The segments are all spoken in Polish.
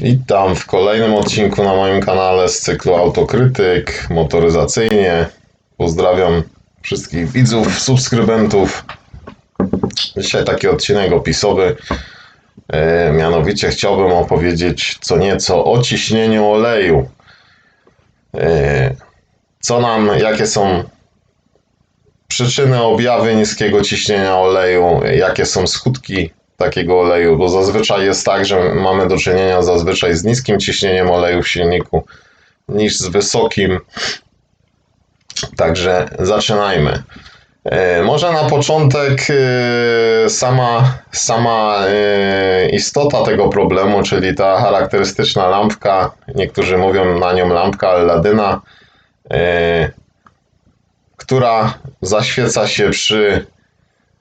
Witam w kolejnym odcinku na moim kanale z cyklu Autokrytyk motoryzacyjnie. Pozdrawiam wszystkich widzów, subskrybentów. Dzisiaj taki odcinek opisowy. E, mianowicie chciałbym opowiedzieć co nieco o ciśnieniu oleju. E, co nam, jakie są przyczyny, objawy niskiego ciśnienia oleju, jakie są skutki takiego oleju, bo zazwyczaj jest tak, że mamy do czynienia zazwyczaj z niskim ciśnieniem oleju w silniku niż z wysokim. Także zaczynajmy. E, Może na początek e, sama, sama e, istota tego problemu, czyli ta charakterystyczna lampka, niektórzy mówią na nią lampka Alladyna, która zaświeca się przy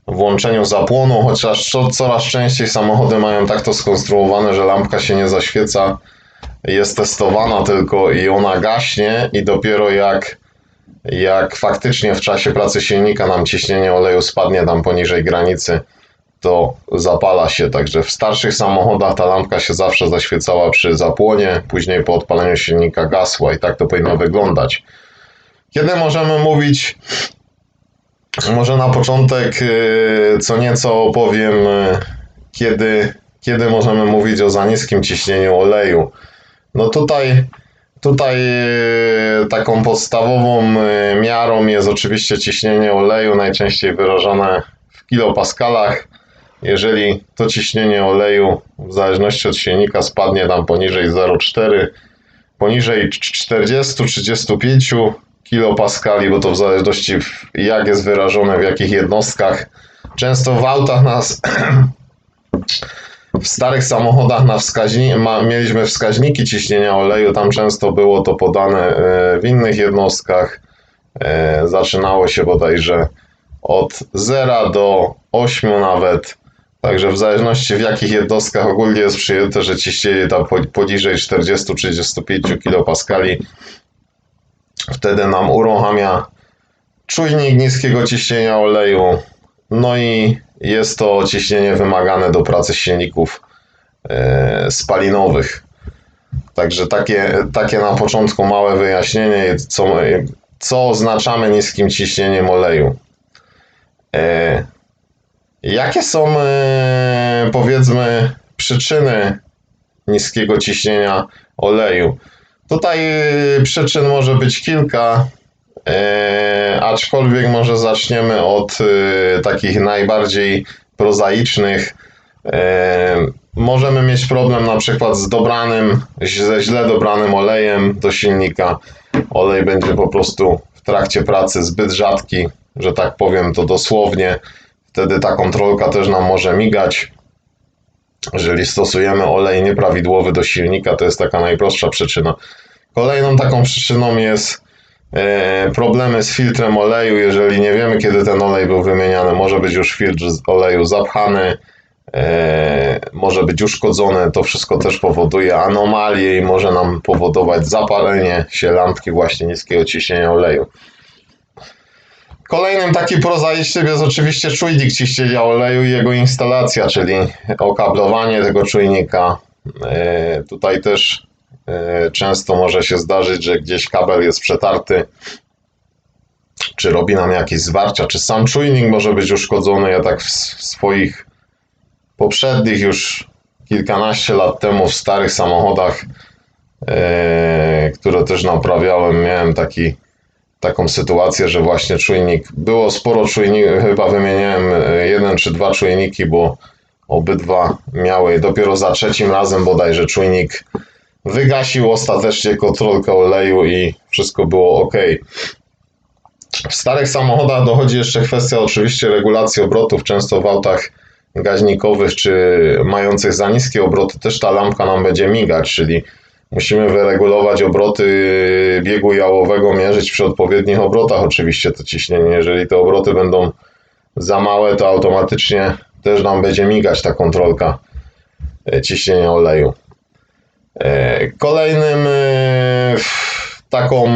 włączeniu zapłonu, chociaż co, coraz częściej samochody mają tak to skonstruowane, że lampka się nie zaświeca, jest testowana tylko i ona gaśnie i dopiero jak, jak faktycznie w czasie pracy silnika nam ciśnienie oleju spadnie tam poniżej granicy, to zapala się. Także w starszych samochodach ta lampka się zawsze zaświecała przy zapłonie, później po odpaleniu silnika gasła i tak to powinno wyglądać. Kiedy możemy mówić może na początek y, co nieco opowiem, y, kiedy, kiedy możemy mówić o za niskim ciśnieniu oleju. No tutaj, tutaj y, taką podstawową miarą jest oczywiście ciśnienie oleju, najczęściej wyrażone w kilopaskalach. Jeżeli to ciśnienie oleju w zależności od silnika spadnie tam poniżej 0,4, poniżej 40-35 kilopaskali, bo to w zależności jak jest wyrażone, w jakich jednostkach. Często w autach nas w starych samochodach na wskaźni, ma, mieliśmy wskaźniki ciśnienia oleju, tam często było to podane e, w innych jednostkach. E, Zaczynało się bodajże od 0 do 8 nawet. Także w zależności w jakich jednostkach ogólnie jest przyjęte, że ciśnienie tam po- poniżej 40-35 kilopaskali wtedy nam uruchamia czujnik niskiego ciśnienia oleju. No i jest to ciśnienie wymagane do pracy silników e, spalinowych. Także takie, takie na początku małe wyjaśnienie, co, co oznaczamy niskim ciśnieniem oleju. E, jakie są, e, powiedzmy, przyczyny niskiego ciśnienia oleju? Tutaj y, przyczyn może być kilka, e, aczkolwiek może zaczniemy od y, takich najbardziej prozaicznych. Możemy mieć problem na przykład z dobranym, ze źle dobranym olejem do silnika. Olej będzie po prostu w trakcie pracy zbyt rzadki, że tak powiem to dosłownie. Wtedy ta kontrolka też nam może migać. Jeżeli stosujemy olej nieprawidłowy do silnika, to jest taka najprostsza przyczyna. Kolejną taką przyczyną jest e, problemy z filtrem oleju. Jeżeli nie wiemy, kiedy ten olej był wymieniany, może być już filtr oleju zapchany, e, może być uszkodzony. To wszystko też powoduje anomalie i może nam powodować zapalenie się lampki właśnie niskiego ciśnienia oleju. Kolejnym takim prozaicznym jest oczywiście czujnik ciśnienia oleju i jego instalacja, czyli okablowanie tego czujnika. E, Tutaj też e, często może się zdarzyć, że gdzieś kabel jest przetarty, czy robi nam jakieś zwarcia, czy sam czujnik może być uszkodzony. Ja tak w swoich poprzednich już kilkanaście lat temu w starych samochodach, e, które też naprawiałem, miałem taki taką sytuację, że właśnie czujnik, było sporo czujników, chyba wymieniałem e, jeden czy dwa czujniki, bo obydwa miały dopiero za trzecim razem bodajże czujnik wygasił ostatecznie kontrolkę oleju i wszystko było ok. W starych samochodach dochodzi jeszcze kwestia oczywiście regulacji obrotów. Często w autach gaźnikowych czy mających za niskie obroty też ta lampka nam będzie migać, czyli musimy wyregulować obroty biegu jałowego, mierzyć przy odpowiednich obrotach oczywiście to ciśnienie. Jeżeli te obroty będą za małe, to automatycznie też nam będzie migać ta kontrolka e, ciśnienia oleju. E, Kolejnym e, taką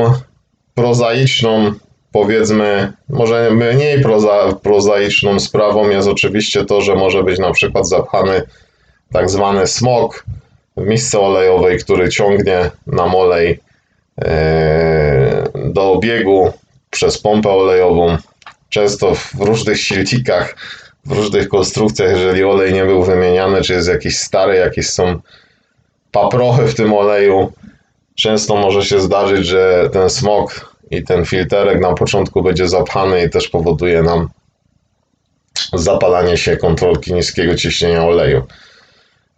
prozaiczną, powiedzmy, może mniej proza, prozaiczną sprawą jest oczywiście to, że może być na przykład zapchany tak zwany smog misce olejowej, który ciągnie nam olej e, do obiegu przez pompę olejową. Często w różnych silnikach, w różnych konstrukcjach, jeżeli olej nie był wymieniany, czy jest jakiś stary, jakieś są paprochy w tym oleju, często może się zdarzyć, że ten smok i ten filterek na początku będzie zapchany i też powoduje nam zapalanie się kontrolki niskiego ciśnienia oleju.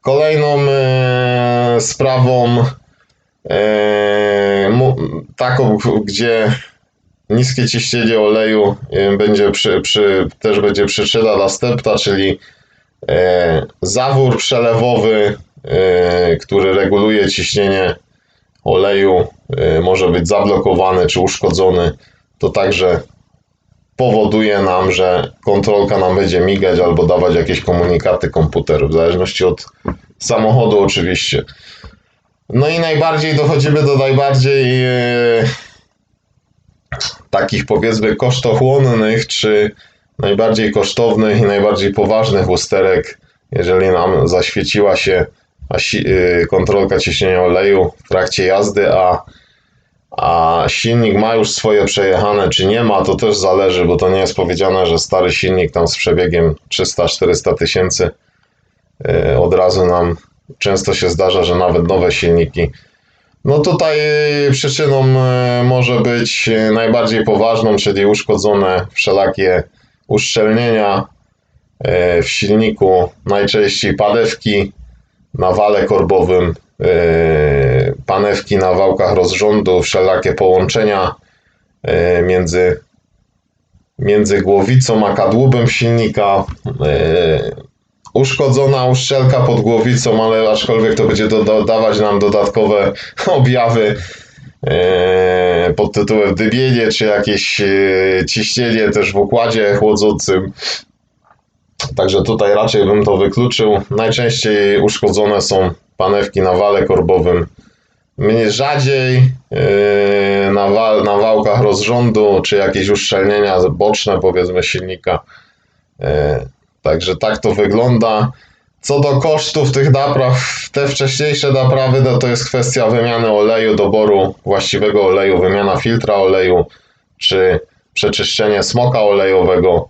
Kolejną e, sprawą e, taką, gdzie niskie ciśnienie oleju e, będzie przy, przy, też będzie przyczyna następna, czyli zawór przelewowy, który reguluje ciśnienie oleju, może być zablokowany czy uszkodzony. To także powoduje nam, że kontrolka nam będzie migać albo dawać jakieś komunikaty komputeru, w zależności od samochodu oczywiście. No i najbardziej dochodzimy do najbardziej e, takich powiedzmy kosztochłonnych, czy najbardziej kosztownych i najbardziej poważnych usterek, jeżeli nam zaświeciła się y, kontrolka ciśnienia oleju w trakcie jazdy, a, a silnik ma już swoje przejechane, czy nie ma, to też zależy, bo to nie jest powiedziane, że stary silnik tam z przebiegiem 300-400 tysięcy y, od razu nam często się zdarza, że nawet nowe silniki. No tutaj przyczyną y, może być y, najbardziej poważną, czyli uszkodzone wszelakie uszczelnienia w silniku, najczęściej padewki na wale korbowym, panewki na wałkach rozrządu, wszelakie połączenia y, między, między głowicą a kadłubem silnika, y, uszkodzona uszczelka pod głowicą, ale aczkolwiek to będzie dodawać nam dodatkowe objawy e, pod tytułem dybienie, czy jakieś e, ciśnienie też w układzie chłodzącym. Także tutaj raczej bym to wykluczył. Najczęściej uszkodzone są panewki na wale korbowym. Mnie rzadziej e, na, wa- na wałkach rozrządu, czy jakieś uszczelnienia boczne powiedzmy silnika. E, Także tak to wygląda. Co do kosztów tych napraw, te wcześniejsze naprawy no to jest kwestia wymiany oleju, doboru właściwego oleju, wymiana filtra oleju, czy przeczyszczenie smoka olejowego.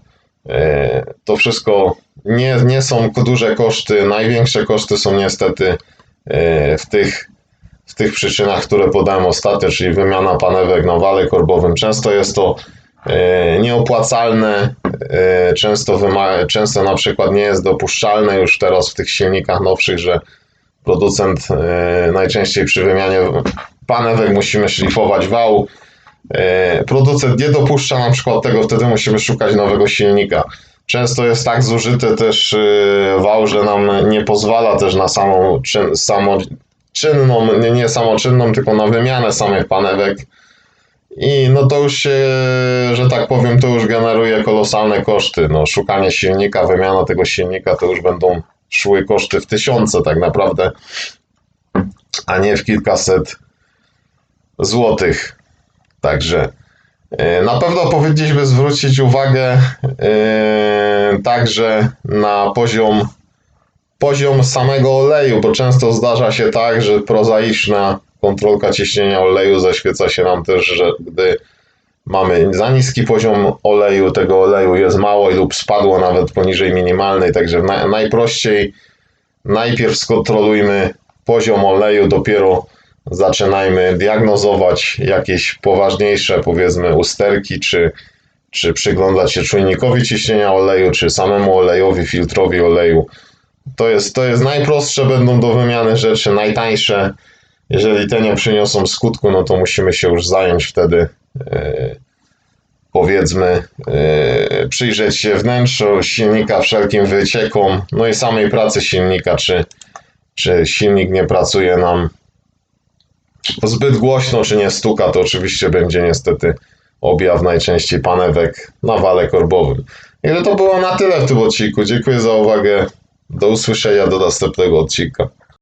E, To wszystko nie, nie są duże koszty. Największe koszty są niestety w tych, w tych przyczynach, które podałem ostatnio, czyli wymiana panewek na wale korbowym. Często jest to e, nieopłacalne, e, często, często na przykład nie jest dopuszczalne już teraz w tych silnikach nowszych, że producent e, najczęściej przy wymianie panewek musimy szlifować wał. Producent nie dopuszcza na przykład tego, wtedy musimy szukać nowego silnika. Często jest tak zużyty też wał, że nam nie pozwala też na samą czyn, samoczynną, nie, nie samoczynną, tylko na wymianę samych panewek. I no to już się, że tak powiem, to już generuje kolosalne koszty. No, szukanie silnika, wymiana tego silnika to już będą szły koszty w tysiące tak naprawdę, a nie w kilkaset złotych. Także e, na pewno powinniśmy zwrócić uwagę e, także na poziom, poziom samego oleju, bo często zdarza się tak, że prozaiczna kontrolka ciśnienia oleju zaświeca się nam też, że gdy mamy za niski poziom oleju, tego oleju jest mało lub spadło nawet poniżej minimalnej, także na, najprościej najpierw skontrolujmy poziom oleju, dopiero zaczynajmy diagnozować jakieś poważniejsze, powiedzmy, usterki, czy, czy przyglądać się czujnikowi ciśnienia oleju, czy samemu olejowi, filtrowi oleju. To jest, to jest najprostsze będą do wymiany rzeczy, najtańsze. Jeżeli te nie przyniosą skutku, no to musimy się już zająć wtedy, e, powiedzmy, e, przyjrzeć się wnętrzu silnika, wszelkim wyciekom, no i samej pracy silnika, czy, czy silnik nie pracuje nam zbyt głośno, czy nie stuka, to oczywiście będzie niestety objaw najczęściej panewek na wale korbowym. I to było na tyle w tym odcinku. Dziękuję za uwagę. Do usłyszenia do następnego odcinka.